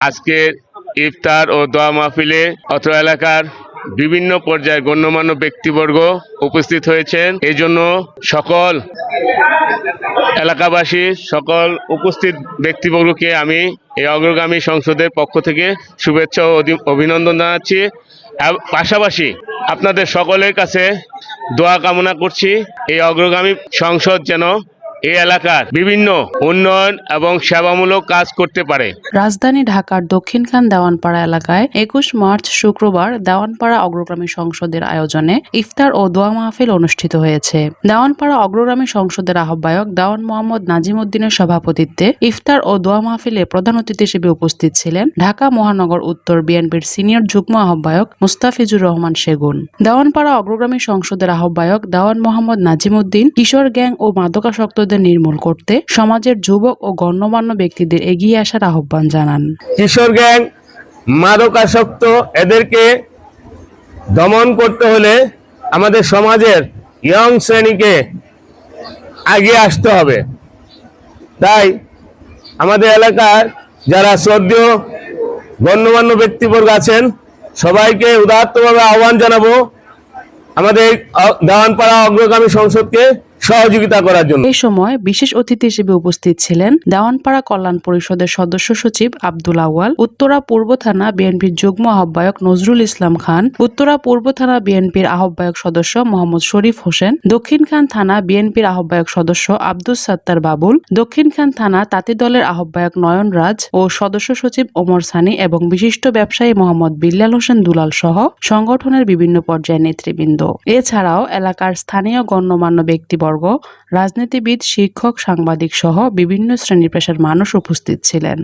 আজকের ইফতার ও দোয়া মাহফিলে অত্র এলাকার বিভিন্ন পর্যায়ে গণ্যমান্য ব্যক্তিবর্গ উপস্থিত হয়েছেন। এই জন্য সকল এলাকাবাসী, সকল উপস্থিত ব্যক্তিবর্গকে আমি এই অগ্রগামী সংসদের পক্ষ থেকে শুভেচ্ছা ও অভিনন্দন জানাচ্ছি। পাশাপাশি আপনাদের সকলের কাছে দোয়া কামনা করছি। এই অগ্রগামী সংসদ যেন এই এলাকার বিভিন্ন উন্নয়ন এবং সেবামূলক কাজ করতে পারে। রাজধানী ঢাকার দক্ষিণখান দেওয়ানপাড়া এলাকায় একুশ মার্চ শুক্রবার দেওয়ানপাড়া অগ্রগামী সংসদের আয়োজনে ইফতার ও দোয়া মাহফিল অনুষ্ঠিত হয়েছে। দেওয়ানপাড়া অগ্রগামী সংসদের আহ্বায়ক দেওয়ান মোহাম্মদ নাজিম উদ্দিনের সভাপতিত্বে ইফতার ও দোয়া মাহফিলে প্রধান অতিথি হিসেবে উপস্থিত ছিলেন ঢাকা মহানগর উত্তর বিএনপির সিনিয়র যুগ্ম আহ্বায়ক মুস্তাফিজুর রহমান সেগুন। দেওয়ানপাড়া অগ্রগামী সংসদের আহ্বায়ক দেওয়ান মোহাম্মদ নাজিম উদ্দিন কিশোর গ্যাং ও মাদকাসক্তদের নির্মূল করতে সমাজের যুবক ও গণ্যমান্য ব্যক্তিদের এগিয়ে আসার আহ্বান জানান। কিশোর গ্যাং, মাদকাসক্ত, এদেরকে দমন করতে হলে আমাদের সমাজের ইয়ং শ্রেণীকে এগিয়ে আসতে হবে। তাই আমাদের এলাকার যারা শ্রদ্ধেয় গণ্যমান্য ব্যক্তিবর্গ আছেন, সবাইকে উদাত্তভাবে আহ্বান জানাব, আমাদের দেওয়ানপাড়া অগ্রগামী সংসদকে সহযোগিতা করার জন্য। এই সময় বিশেষ অতিথি হিসেবে উপস্থিত ছিলেন দেওয়ানপাড়া কল্যাণ পরিষদের সদস্য সচিব আব্দুল আওয়াল উত্তরা পূর্ব থানা বিএনপির যুগ্ম আহ্বায়ক নজরুল ইসলাম খান, উত্তরা পূর্ব থানা বিএনপির আহ্বায়ক সদস্য মোহাম্মদ শরীফ হোসেন দক্ষিণখান থানা বিএনপির আহ্বায়ক সদস্য আব্দুস সাত্তার বাবুল দক্ষিণখান থানা তাঁতি দলের আহ্বায়ক নয়ন রাজ ও সদস্য সচিব ওমর সানি এবং বিশিষ্ট ব্যবসায়ী মোহাম্মদ বিল্লাল হোসেন দুলাল সহ সংগঠনের বিভিন্ন পর্যায়ের নেতৃবৃন্দ। এছাড়াও এলাকার স্থানীয় গণ্যমান্য ব্যক্তিবর্গ রাজনীতিবিদ শিক্ষক সাংবাদিক সহ বিভিন্ন শ্রেণি পেশার মানুষ উপস্থিত ছিলেন।